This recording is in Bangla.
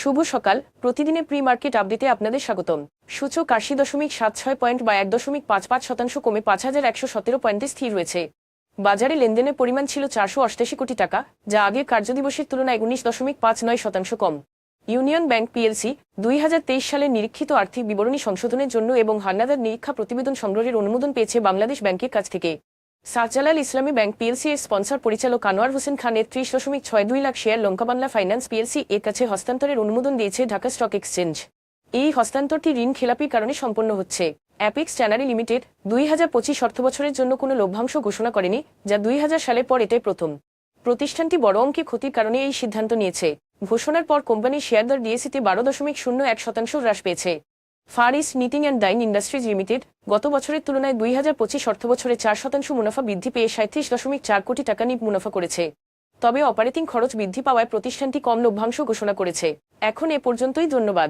শুভ সকাল। প্রতিদিনে প্রি মার্কেট আপডেটে আপনাদের স্বাগতম। সূচক আশি দশমিক সাত ছয় পয়েন্ট বা এক দশমিক পাঁচ পাঁচ শতাংশ কমে পাঁচ হাজার একশো সতেরো পয়েন্টে স্থির রয়েছে। বাজারে লেনদেনের পরিমাণ ছিল চারশো অষ্টাশি কোটি টাকা, যা আগের কার্যদিবসের তুলনায় উনিশ দশমিক পাঁচ নয় শতাংশ কম। ইউনিয়ন ব্যাংক পিএলসি দুই হাজার তেইশ সালের নিরীক্ষিত আর্থিক বিবরণী সংশোধনের জন্য এবং হান্নাদার নিরীক্ষা প্রতিবেদন সংগ্রহের অনুমোদন পেয়েছে বাংলাদেশ ব্যাংকের কাছ থেকে। শাহজালাল ইসলামী ব্যাংক পিএলসি এর স্পন্সর পরিচালক আনোয়ার হোসেন খানের ত্রিশ দশমিক ছয় দুই lakh share LankaBangla finance PLC এর কাছে হস্তান্তরের অনুমোদন দিয়েছে ঢাকা স্টক এক্সচেঞ্জ। এই হস্তান্তরটি ঋণ খেলাপির কারণে সম্পন্ন হচ্ছে। অ্যাপিক্স ট্যানারি লিমিটেড দুই হাজার পঁচিশ অর্থবছরের জন্য কোনো লভ্যাংশ ঘোষণা করেনি, যা দুই হাজার সালের পর এটাই প্রথম। প্রতিষ্ঠানটি বড় অঙ্কে ক্ষতির কারণে এই সিদ্ধান্ত নিয়েছে। ঘোষণার পর কোম্পানির শেয়ারদর ডিএসিতে বারো দশমিক শূন্য এক শতাংশ হ্রাস পেয়েছে। Far east knitting and dyeing industries limited, গত বছরের তুলনায় দুই হাজার পঁচিশ অর্থবছরে চার শতাংশ মুনাফা বৃদ্ধি পেয়ে সাঁত্রিশ দশমিক চার কোটি টাকা নিয়ে মুনাফা করেছে। তবে অপারেটিং খরচ বৃদ্ধি পাওয়ায় প্রতিষ্ঠানটি কম লভ্যাংশ ঘোষণা করেছে। এখন এ পর্যন্তই ধন্যবাদ।